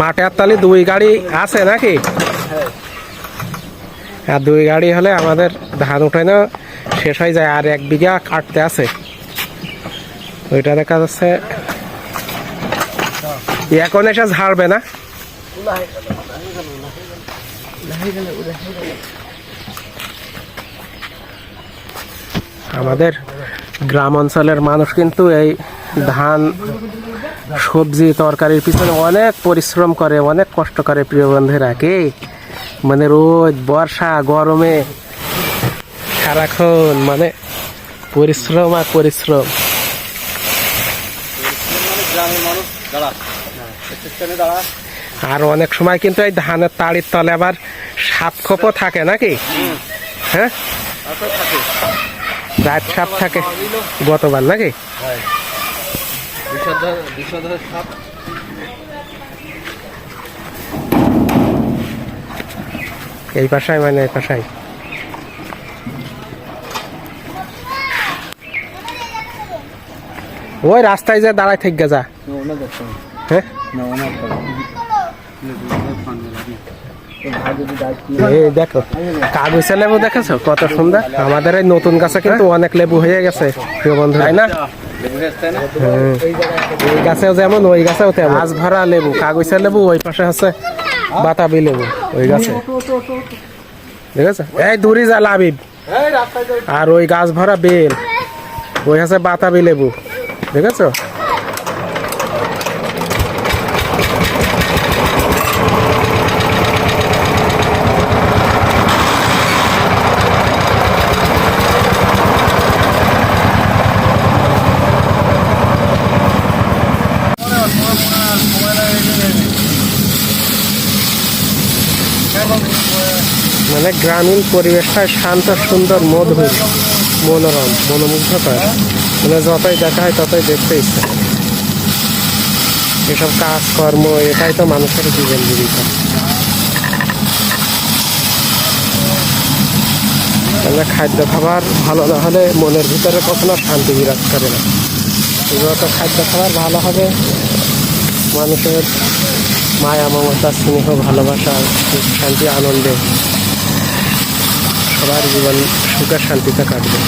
মাঠে আর তাহলে দুই গাড়ি আছে নাকি? আর দুই গাড়ি হলে আমাদের ধান উঠানো শেষ হয়ে যায়, আর এক বিঘা কাটতে আছে। ওইটা দেখা যাচ্ছে। এখন এসে ঝাড়বে না? আমাদের গ্রাম অঞ্চলের মানুষ কিন্তু এই ধান সবজি তরকারির পিছনে অনেক পরিশ্রম করে অনেক কষ্ট করে প্রিয় বন্ধুরা কে? মানে রোদ বর্ষা গরমে সারাক্ষণ মানে পরিশ্রম আর পরিশ্রম। আর অনেক সময় কিন্তু এই ধানের তাড়ির তলে আবার সাপ খোপও থাকে নাকি? হ্যাঁ? রাত সাপ থাকে গতবার নাকি? বিষধর বিষধর সাপ। এই পাশায় মানে এই পাশায়। ওই রাস্তায় যে দাঁড়ায় থেকে যা। দেখো হ্যাঁ? দেখো কাগজে লেবু দেখেছ? কত সুন্দর। আমাদের এই নতুন গাছে কিন্তু অনেক লেবু হয়ে গেছে বন্ধু তাই না। এই গাছেও যেমন, ওই গাছেও তেমন। মাছ ভরা লেবু, কাগজের লেবু, ওই পাশে আছে বাতাবি লেবু, ওই গাছে। দেখেছ? এই দূরে যা লাবিব। আর ওই গাছ ভরা বেল, ওই আছে বাতাবি লেবু। দেখেছ? মানে গ্রামীণ পরিবেশটা শান্ত, সুন্দর, মধুর, মনোরম, মনোমুগ্ধকর। মানে যতই দেখা হয় ততই দেখতে ইচ্ছা। এসব কাজকর্ম, এটাই তো মানুষের জীবন জীবিকা। মানে খাদ্য খাবার ভালো না হলে মনের ভিতরে কখনো শান্তি বিরাজ করে না। যত খাদ্য খাবার ভালো হবে, মানুষের মায়া মমতা স্নেহ ভালোবাসা সুখ শান্তি আনন্দে সবার জীবন সুখের শান্তিতে কাটবে।